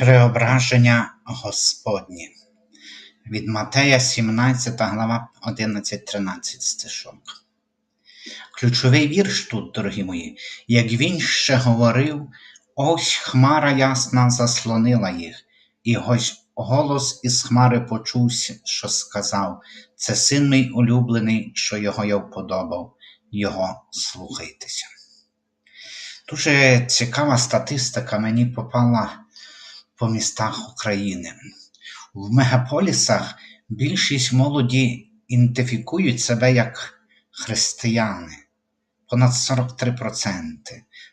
Преображення Господнє. Від Матея 17 глава 11-13 стишок. Ключовий вірш тут, дорогі мої, як він ще говорив, ось хмара ясна заслонила їх, і ось голос із хмари почувся, що сказав: Це син мій улюблений, що його я вподобав, його слухайтеся. Дуже цікава статистика мені попала по містах України. В мегаполісах більшість молоді ідентифікують себе як християни, понад 43%.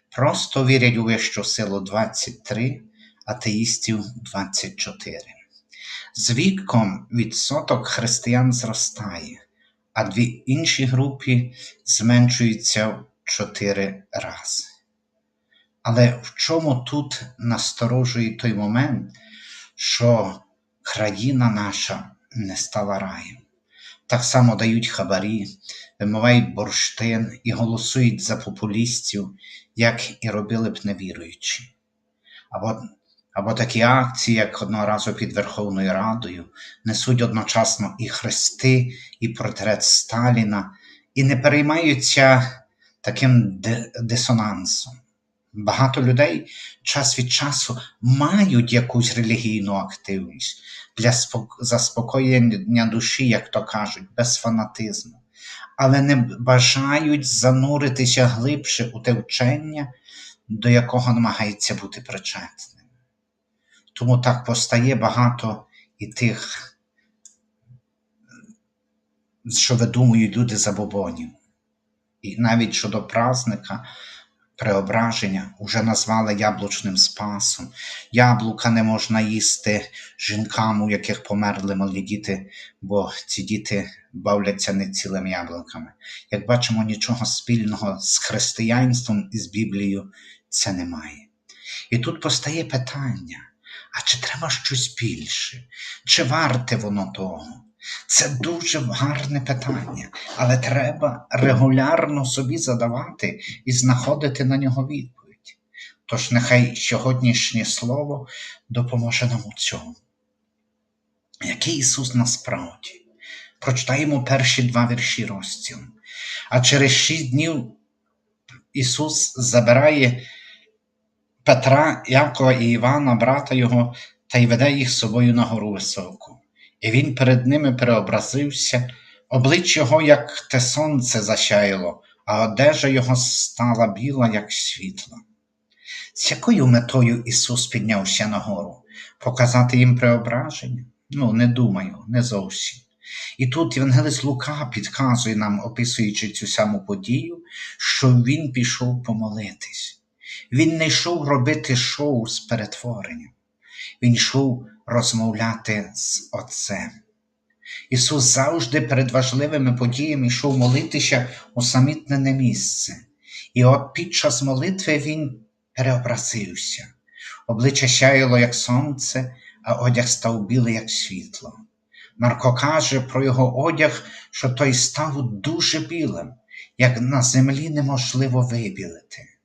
Просто вірять у вищу силу 23, атеїстів 24. З віком відсоток християн зростає, а дві інші групи зменшуються в 4 рази. Але в чому тут насторожує той момент, що країна наша не стала раєм? Так само дають хабарі, вимивають бурштин і голосують за популістів, як і робили б невіруючі. Або, або такі акції, як одного разу під Верховною Радою, несуть одночасно і хрести, і портрет Сталіна, і не переймаються таким дисонансом. Багато людей час від часу мають якусь релігійну активність для заспокоєння душі, як то кажуть, без фанатизму, але не бажають зануритися глибше у те вчення, до якого намагається бути причетним. Тому так постає багато і тих, що видумують люди забобонів. І навіть щодо праздника преображення вже назвали яблучним спасом. Яблука не можна їсти жінкам, у яких померли малі діти, бо ці діти бавляться не цілими яблуками. Як бачимо, нічого спільного з християнством і з Біблією це немає. І тут постає питання: а чи треба щось більше? Чи варте воно того? Це дуже гарне питання, але треба регулярно собі задавати і знаходити на нього відповідь. Тож нехай сьогоднішнє слово допоможе нам у цьому. Який Ісус насправді? Прочитаємо перші два вірші розділу. А через шість днів Ісус забирає Петра, Якова і Івана, брата Його, та й веде їх з собою на гору високу і він перед ними преобразився, обличчя його, як те сонце засяяло, а одежа його стала біла, як світло. З якою метою Ісус піднявся на гору? Показати їм преображення? Ну, не думаю, не зовсім. І тут Євангелист Лука підказує нам, описуючи цю саму подію, що Він пішов помолитись. Він не йшов робити шоу з перетворенням. Він йшов розмовляти з Отцем. Ісус завжди перед важливими подіями йшов молитися у самітнене місце, і от під час молитви Він переобразився. Обличчя сяяло, як сонце, а одяг став білий, як світло. Марко каже про його одяг, що той став дуже білим, як на землі неможливо вибілити.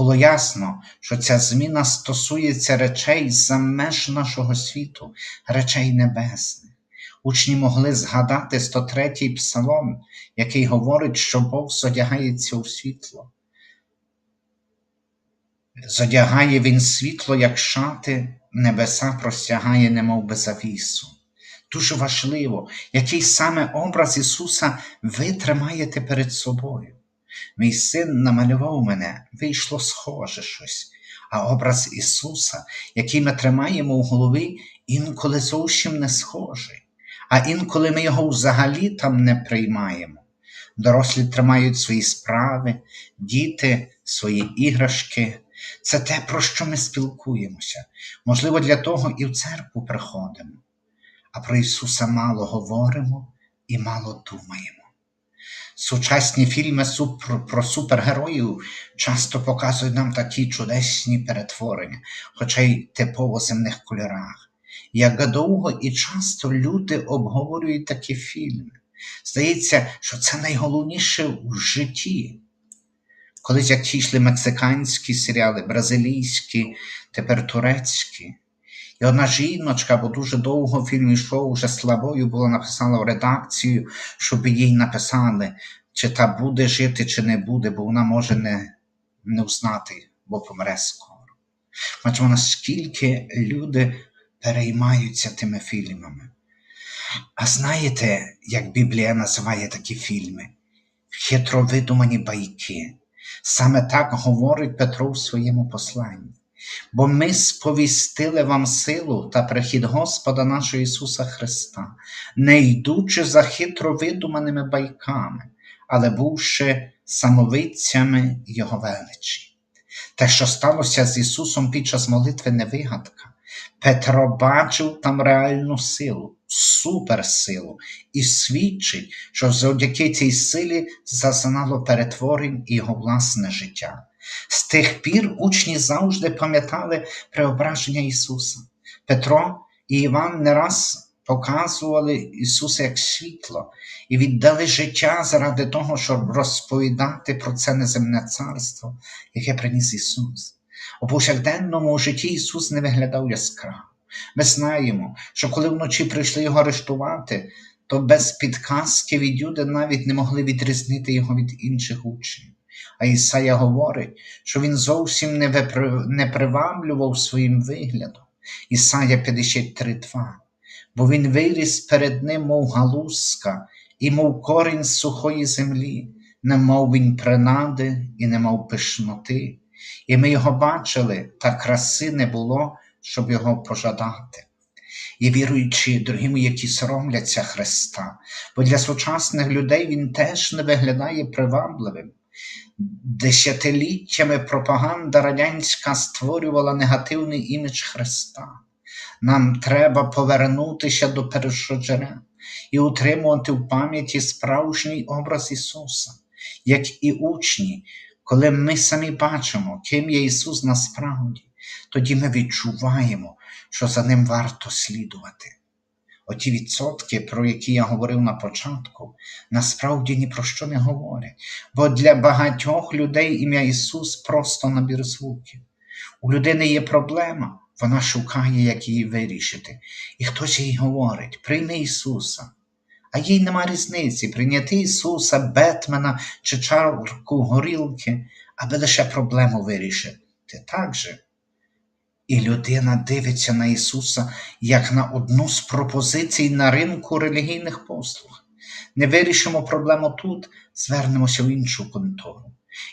Було ясно, що ця зміна стосується речей за меж нашого світу, речей небесних. Учні могли згадати 103-й псалом, який говорить, що Бог зодягається у світло. Зодягає він світло, як шати, небеса простягає, немов би завісу. Дуже важливо, який саме образ Ісуса ви тримаєте перед собою. Мій син намалював мене, вийшло схоже щось, а образ Ісуса, який ми тримаємо в голові, інколи зовсім не схожий, а інколи ми його взагалі там не приймаємо. Дорослі тримають свої справи, діти, свої іграшки. Це те, про що ми спілкуємося. Можливо, для того і в церкву приходимо, а про Ісуса мало говоримо і мало думаємо. Сучасні фільми про супергероїв часто показують нам такі чудесні перетворення, хоча й типово земних кольорах. Як довго і часто люди обговорюють такі фільми. Здається, що це найголовніше в житті. Колись як йшли мексиканські серіали, бразилійські, тепер турецькі. І одна жіночка, бо дуже довго фільм йшов, вже слабою була написала в редакцію, щоб їй написали, чи та буде жити, чи не буде, бо вона може не, не узнати, бо помре скоро. Бачимо, наскільки люди переймаються тими фільмами. А знаєте, як Біблія називає такі фільми? Хитро видумані байки. Саме так говорить Петро в своєму посланні. Бо ми сповістили вам силу та прихід Господа нашого Ісуса Христа, не йдучи за хитро видуманими байками, але бувши самовидцями Його величі. Те, що сталося з Ісусом під час молитви, не вигадка. Петро бачив там реальну силу, суперсилу, і свідчить, що завдяки цій силі зазнало перетворень його власне життя. З тих пір учні завжди пам'ятали преображення Ісуса. Петро і Іван не раз показували Ісуса як світло і віддали життя заради того, щоб розповідати про це неземне царство, яке приніс Ісус. У повсякденному житті Ісус не виглядав яскраво. Ми знаємо, що коли вночі прийшли його арештувати, то без підказки від Юди навіть не могли відрізнити його від інших учнів. А Ісая говорить, що він зовсім не, випри... не приваблював своїм виглядом. Ісая 53.2. Бо він виріс перед ним, мов галузка, і мов корінь з сухої землі, не мав він принади і не мав пишноти. І ми його бачили, та краси не було, щоб його пожадати. Є віруючі, дорогі мої, які соромляться Христа, бо для сучасних людей Він теж не виглядає привабливим. Десятиліттями пропаганда радянська створювала негативний імідж Христа. Нам треба повернутися до першоджерел і утримувати в пам'яті справжній образ Ісуса, як і учні, коли ми самі бачимо, ким є Ісус насправді, тоді ми відчуваємо, що за ним варто слідувати. Оті відсотки, про які я говорив на початку, насправді ні про що не говорять, бо для багатьох людей ім'я Ісус просто набір звуків. У людини є проблема, вона шукає, як її вирішити, і хтось їй говорить: прийми Ісуса. А їй нема різниці прийняти Ісуса, Бетмена чи чарку горілки, аби лише проблему вирішити. Так же. І людина дивиться на Ісуса як на одну з пропозицій на ринку релігійних послуг. Не вирішимо проблему тут, звернемося в іншу контору.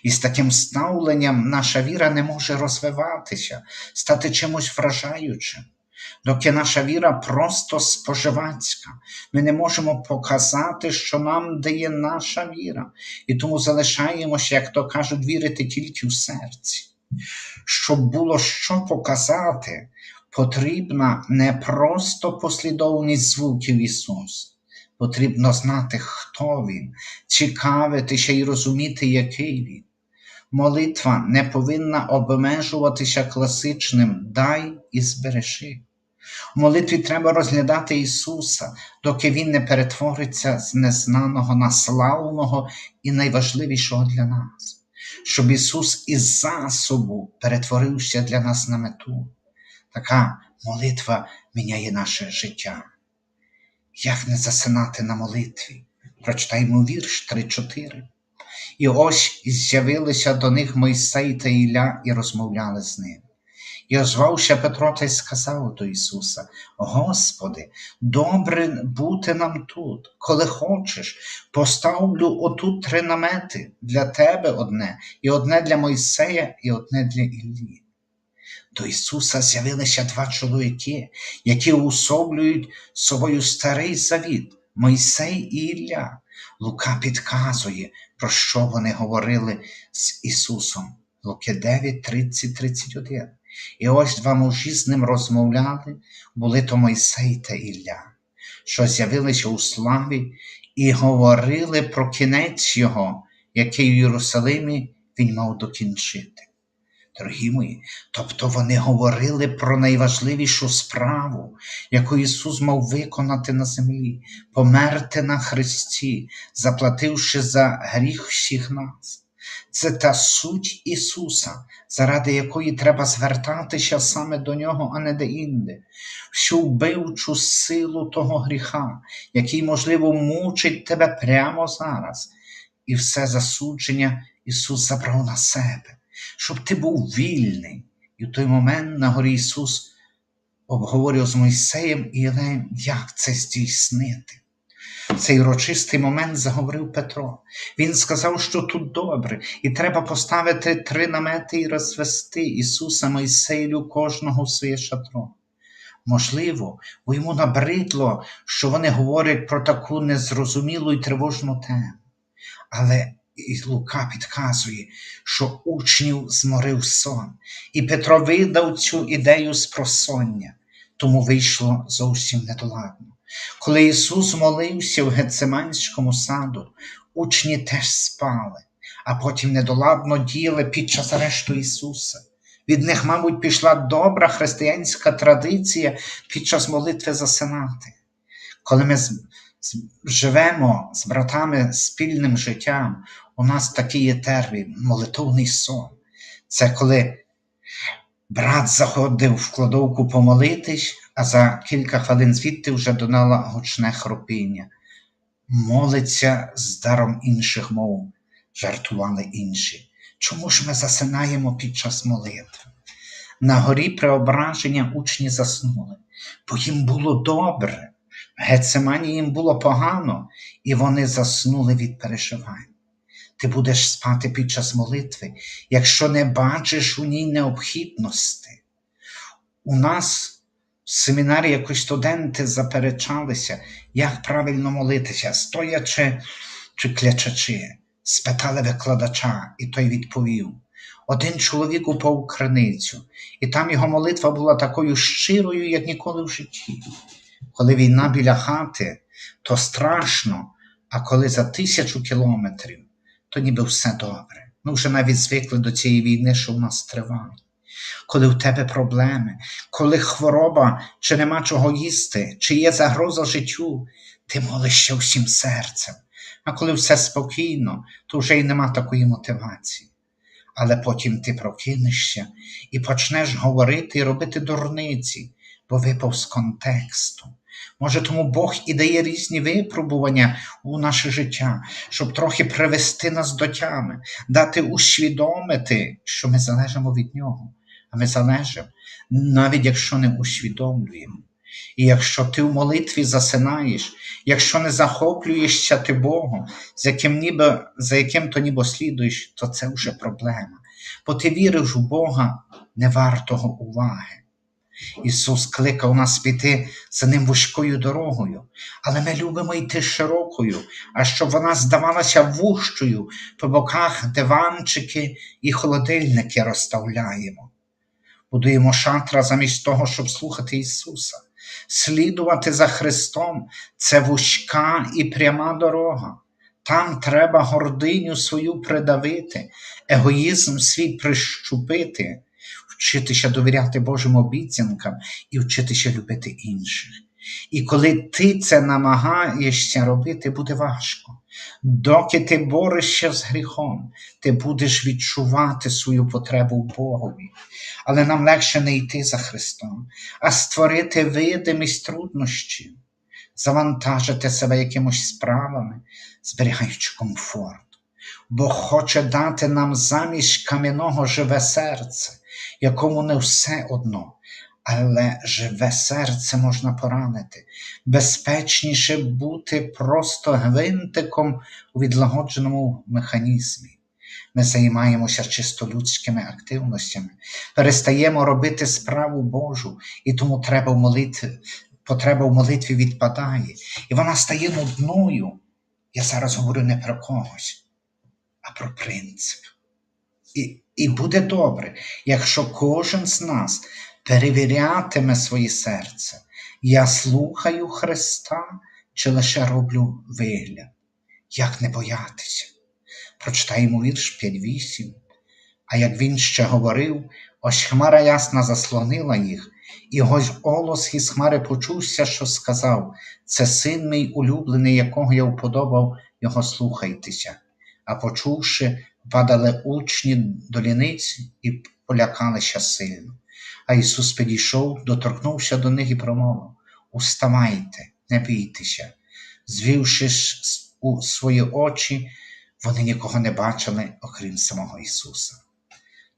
І з таким ставленням наша віра не може розвиватися, стати чимось вражаючим. Доки наша віра просто споживацька, ми не можемо показати, що нам дає наша віра, і тому залишаємося, як то кажуть, вірити тільки в серці. Щоб було що показати, потрібна не просто послідовність звуків Ісуса. Потрібно знати, хто Він, цікавитися і розуміти, який Він. Молитва не повинна обмежуватися класичним дай і збережи. У молитві треба розглядати Ісуса, доки Він не перетвориться з незнаного на славного і найважливішого для нас, щоб Ісус із засобу перетворився для нас на мету. Така молитва міняє наше життя. Як не засинати на молитві? Прочитаймо вірш 3-4. І ось з'явилися до них Мойсей та Ілля і розмовляли з ним. І озвався Петро та й сказав до Ісуса: Господи, добре бути нам тут, коли хочеш, поставлю отут три намети для Тебе одне, і одне для Мойсея, і одне для Іллі. До Ісуса з'явилися два чоловіки, які уособлюють собою старий завіт, Мойсей і Ілля. Лука підказує, про що вони говорили з Ісусом. Луки 9, 30, 31. І ось два мужі з ним розмовляли, були то Мойсей та Ілля, що з'явилися у славі і говорили про кінець Його, який в Єрусалимі він мав докінчити. Дорогі мої, тобто вони говорили про найважливішу справу, яку Ісус мав виконати на землі, померти на Христі, заплативши за гріх всіх нас. Це та суть Ісуса, заради якої треба звертатися саме до Нього, а не де-інде. Всю вбивчу силу того гріха, який, можливо, мучить тебе прямо зараз. І все засудження Ісус забрав на себе, щоб ти був вільний. І в той момент на горі Ісус обговорював з Мойсеєм і Єлеєм, як це здійснити. Цей урочистий момент заговорив Петро. Він сказав, що тут добре, і треба поставити три намети і розвести Ісуса Мойсею кожного в своє шатро. Можливо, бо йому набридло, що вони говорять про таку незрозумілу і тривожну тему. Але і Лука підказує, що учнів зморив сон, і Петро видав цю ідею з просоння, тому вийшло зовсім недоладно. Коли Ісус молився в Гецеманському саду, учні теж спали, а потім недоладно діяли під час арешту Ісуса. Від них, мабуть, пішла добра християнська традиція під час молитви засинати. Коли ми живемо з братами спільним життям, у нас такий є термін молитовний сон. Це коли брат заходив в кладовку помолитись, а за кілька хвилин звідти вже донала гучне хропіння. Молиться з даром інших мов, жартували інші. Чому ж ми засинаємо під час молитви? На горі преображення учні заснули, бо їм було добре. В Гецемані їм було погано, і вони заснули від переживань. Ти будеш спати під час молитви, якщо не бачиш у ній необхідності. У нас в семінарі якось студенти заперечалися, як правильно молитися, стоячи чи клячачи. Спитали викладача, і той відповів. Один чоловік упав криницю, і там його молитва була такою щирою, як ніколи в житті. Коли війна біля хати, то страшно, а коли за тисячу кілометрів, то ніби все добре. Ми вже навіть звикли до цієї війни, що в нас триває. Коли в тебе проблеми, коли хвороба, чи нема чого їсти, чи є загроза життю, ти молишся всім серцем. А коли все спокійно, то вже й нема такої мотивації. Але потім ти прокинешся і почнеш говорити і робити дурниці, бо випав з контексту. Може, тому Бог і дає різні випробування у наше життя, щоб трохи привести нас до тями, дати усвідомити, що ми залежимо від Нього. А ми залежимо, навіть якщо не усвідомлюємо. І якщо ти в молитві засинаєш, якщо не захоплюєшся ти Богом, з яким ніби, за яким то ніби слідуєш, то це вже проблема. Бо ти віриш у Бога не вартого уваги. Ісус кликав нас піти за ним вузькою дорогою, але ми любимо йти широкою, а щоб вона здавалася вущою, по боках диванчики і холодильники розставляємо. Будуємо шатра замість того, щоб слухати Ісуса. Слідувати за Христом це вузька і пряма дорога. Там треба гординю свою придавити, егоїзм свій прищупити, вчитися довіряти Божим обіцянкам і вчитися любити інших. І коли ти це намагаєшся робити, буде важко. Доки ти борешся з гріхом, ти будеш відчувати свою потребу в Богові. Але нам легше не йти за Христом, а створити видимість труднощів, завантажити себе якимось справами, зберігаючи комфорт. Бог хоче дати нам замість кам'яного живе серце, якому не все одно, але живе серце можна поранити, безпечніше бути просто гвинтиком у відлагодженому механізмі. Ми займаємося чисто людськими активностями, перестаємо робити справу Божу, і тому треба в молитві, потреба в молитві відпадає, і вона стає нудною. Я зараз говорю не про когось, а про принцип. І, і буде добре, якщо кожен з нас перевірятиме своє серце. Я слухаю Христа чи лише роблю вигляд. Як не боятися? Прочитаємо вірш 5-8. А як він ще говорив, ось хмара ясна заслонила їх, і ось голос із хмари почувся, що сказав: Це син мій улюблений, якого я вподобав, його слухайтеся. А почувши, падали учні до ліниці і полякалися сильно. А Ісус підійшов, доторкнувся до них і промовив: Уставайте, не бійтеся. Звівши у свої очі, вони нікого не бачили, окрім самого Ісуса.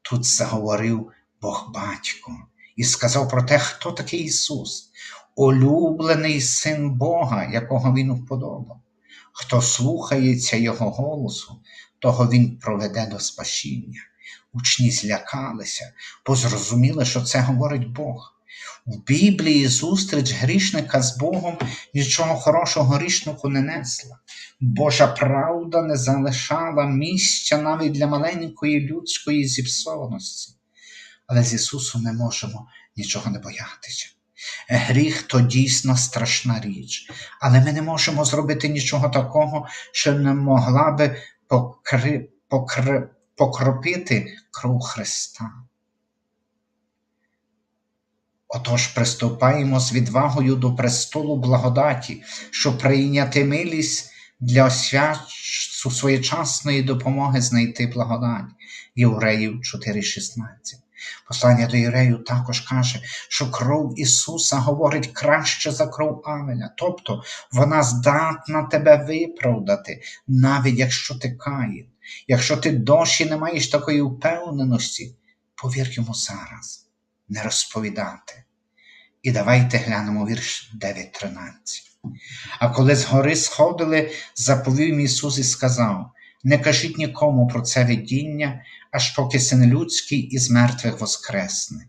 Тут заговорив Бог Батько і сказав про те, хто такий Ісус, улюблений син Бога, якого Він вподобав. Хто слухається Його голосу, того Він проведе до спасіння. Учні злякалися, бо зрозуміли, що це говорить Бог. В Біблії зустріч грішника з Богом нічого хорошого грішнику не несла. Божа правда не залишала місця навіть для маленької людської зіпсованості. Але з Ісусом ми можемо нічого не боятися. Гріх то дійсно страшна річ, але ми не можемо зробити нічого такого, що не могла би покри... Покри... покропити кров Христа. Отож, приступаємо з відвагою до престолу благодаті, щоб прийняти милість для своєчасної допомоги знайти благодать. Євреїв 4,16. Послання до євреїв також каже, що кров Ісуса говорить краще за кров Авеля, тобто вона здатна тебе виправдати, навіть якщо ти каїн. Якщо ти досі не маєш такої впевненості, повір йому зараз, не розповідати. І давайте глянемо вірш 9.13. А коли з гори сходили, заповів Ісус і сказав: Не кажіть нікому про це видіння, аж поки син людський із мертвих воскресне.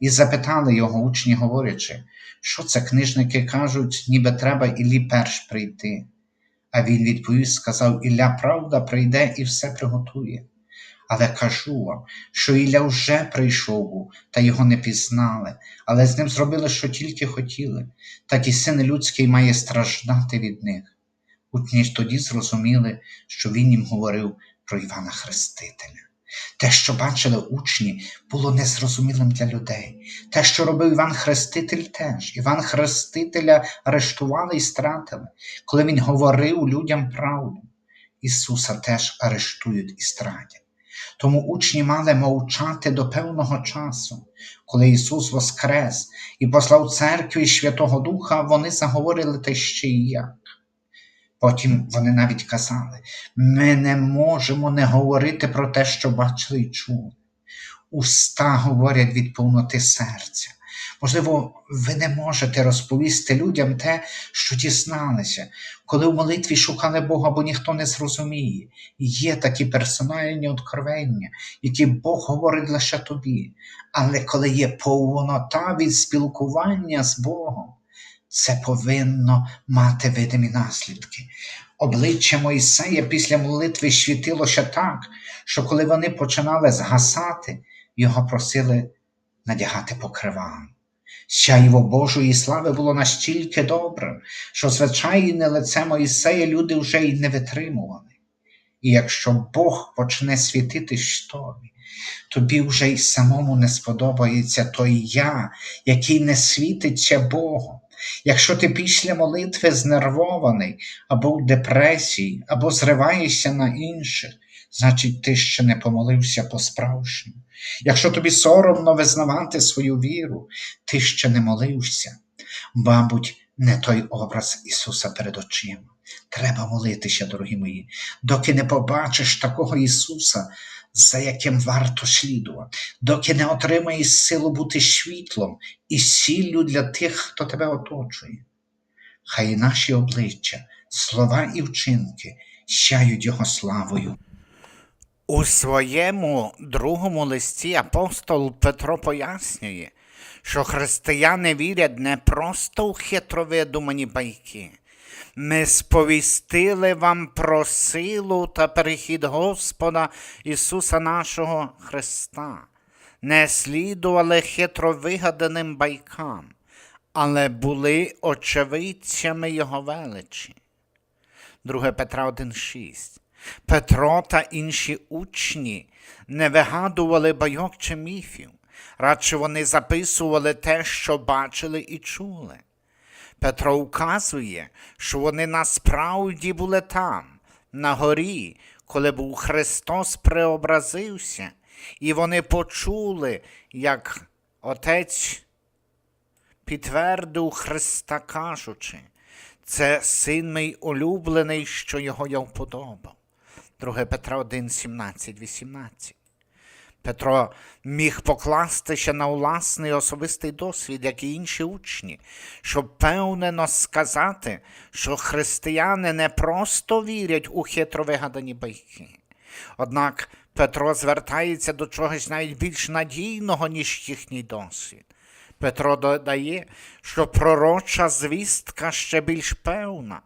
І запитали його учні, говорячи, що це книжники кажуть, ніби треба Іллі перш прийти. А він відповів, сказав: Ілля правда прийде і все приготує. Але кажу вам, що Ілля вже прийшов та його не пізнали, але з ним зробили, що тільки хотіли, так і син людський має страждати від них. Учні тоді зрозуміли, що він їм говорив про Івана Хрестителя. Те, що бачили учні, було незрозумілим для людей. Те, що робив Іван Хреститель, теж. Іван Хрестителя арештували і стратили, коли він говорив людям правду. Ісуса теж арештують і стратять. Тому учні мали мовчати до певного часу. Коли Ісус воскрес і послав церкві Святого Духа, вони заговорили те ще й як. Потім вони навіть казали: ми не можемо не говорити про те, що бачили і чули. Уста говорять від повноти серця. Можливо, ви не можете розповісти людям те, що дізналися, коли в молитві шукали Бога, бо ніхто не зрозуміє. Є такі персональні откровення, які Бог говорить лише тобі. Але коли є повнота від спілкування з Богом, це повинно мати видимі наслідки. Обличчя Мойсея після молитви світилося так, що коли вони починали згасати, його просили надягати покривало. Сяйво Божої слави було настільки добре, що звичайне лице Моїсея люди вже й не витримували. І якщо Бог почне світити тобі, тобі вже й самому не сподобається той я, який не світиться Богом. Якщо ти після молитви знервований, або в депресії, або зриваєшся на інших, значить ти ще не помолився по-справжньому. Якщо тобі соромно визнавати свою віру, ти ще не молився. Мабуть, не той образ Ісуса перед очима. Треба молитися, дорогі мої, доки не побачиш такого Ісуса, за яким варто слідувати, доки не отримаєш силу бути світлом і сіллю для тих, хто тебе оточує. Хай наші обличчя, слова і вчинки сяють Його славою. У своєму другому листі апостол Петро пояснює, що християни вірять не просто в хитро видумані байки. Ми сповістили вам про силу та перехід Господа Ісуса нашого Христа, не слідували хитро вигаданим байкам, але були очевидцями Його величі. 2 Петра 1,6. Петро та інші учні не вигадували байок чи міфів, радше вони записували те, що бачили і чули. Петро указує, що вони насправді були там, на горі, коли був Христос преобразився, і вони почули, як Отець підтвердив Христа, кажучи, це син мій улюблений, що його я вподобав. 2 Петра 1, 17, 18. Петро міг покластися на власний особистий досвід, як і інші учні, щоб впевнено сказати, що християни не просто вірять у хитро вигадані байки. Однак Петро звертається до чогось навіть більш надійного, ніж їхній досвід. Петро додає, що пророча звістка ще більш певна.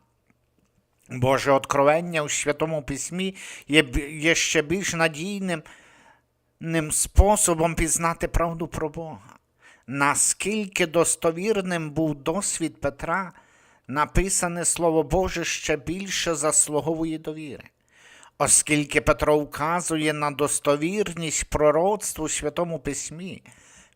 Боже откровення у Святому Письмі є, є ще більш надійним ним способом пізнати правду про Бога. Наскільки достовірним був досвід Петра, написане Слово Боже ще більше заслуговує довіри. Оскільки Петро вказує на достовірність пророцтв у Святому Письмі,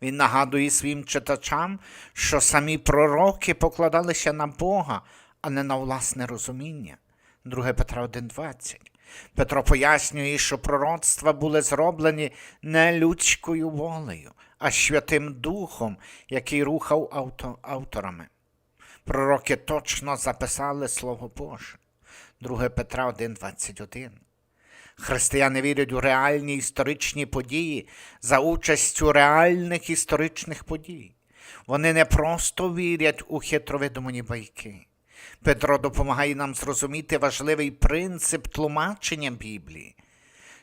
він нагадує своїм читачам, що самі пророки покладалися на Бога, а не на власне розуміння. 2 Петра 1,20. Петро пояснює, що пророцтва були зроблені не людською волею, а Святим Духом, який рухав авто, авторами. Пророки точно записали Слово Боже. 2 Петра 1,21. Християни вірять у реальні історичні події за участю реальних історичних подій. Вони не просто вірять у хитровидумані байки. Петро допомагає нам зрозуміти важливий принцип тлумачення Біблії.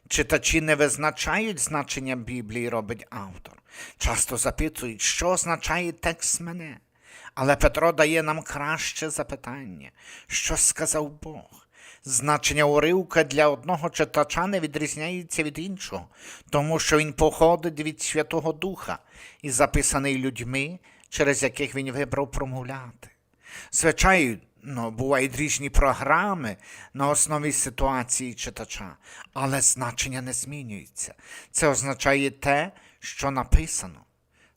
Читачі не визначають значення Біблії, робить автор. Часто запитують, що означає текст мене. Але Петро дає нам краще запитання, що сказав Бог. Значення уривка для одного читача не відрізняється від іншого, тому що він походить від Святого Духа і записаний людьми, через яких він вибрав промовляти. Звичайно, бувають різні програми на основі ситуації читача, але значення не змінюється. Це означає те, що написано.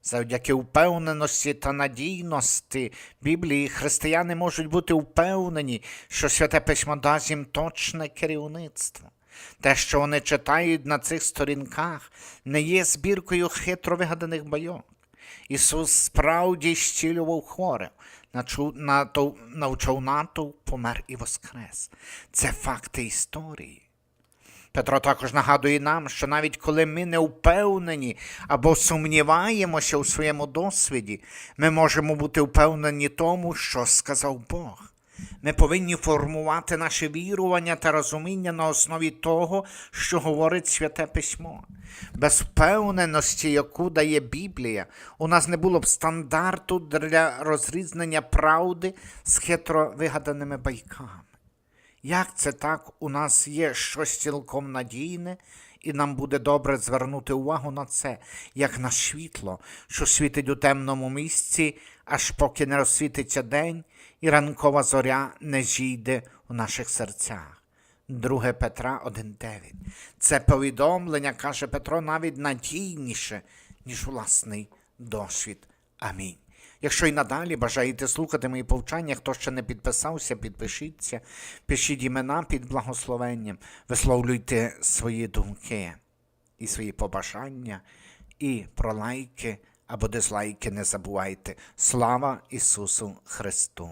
Завдяки впевненості та надійності Біблії християни можуть бути впевнені, що Святе Письмо дасть їм точне керівництво. Те, що вони читають на цих сторінках, не є збіркою хитро вигаданих байок. Ісус справді зцілював хворих, навчав натовп, помер і воскрес. Це факти історії. Петро також нагадує нам, що навіть коли ми не впевнені або сумніваємося у своєму досвіді, ми можемо бути впевнені тому, що сказав Бог. Ми повинні формувати наше вірування та розуміння на основі того, що говорить Святе Письмо. Без впевненості, яку дає Біблія, у нас не було б стандарту для розрізнення правди з хитро вигаданими байками. Як це так у нас є щось цілком надійне, і нам буде добре звернути увагу на це, як на світло, що світить у темному місці, аж поки не розсвітиться день, і ранкова зоря не зійде у наших серцях. 2 Петра 1.9. Це повідомлення, каже Петро, навіть надійніше, ніж власний досвід. Амінь. Якщо і надалі бажаєте слухати мої повчання, хто ще не підписався, підпишіться, пишіть імена під благословенням, висловлюйте свої думки і свої побажання, і про лайки або дизлайки не забувайте. Слава Ісусу Христу!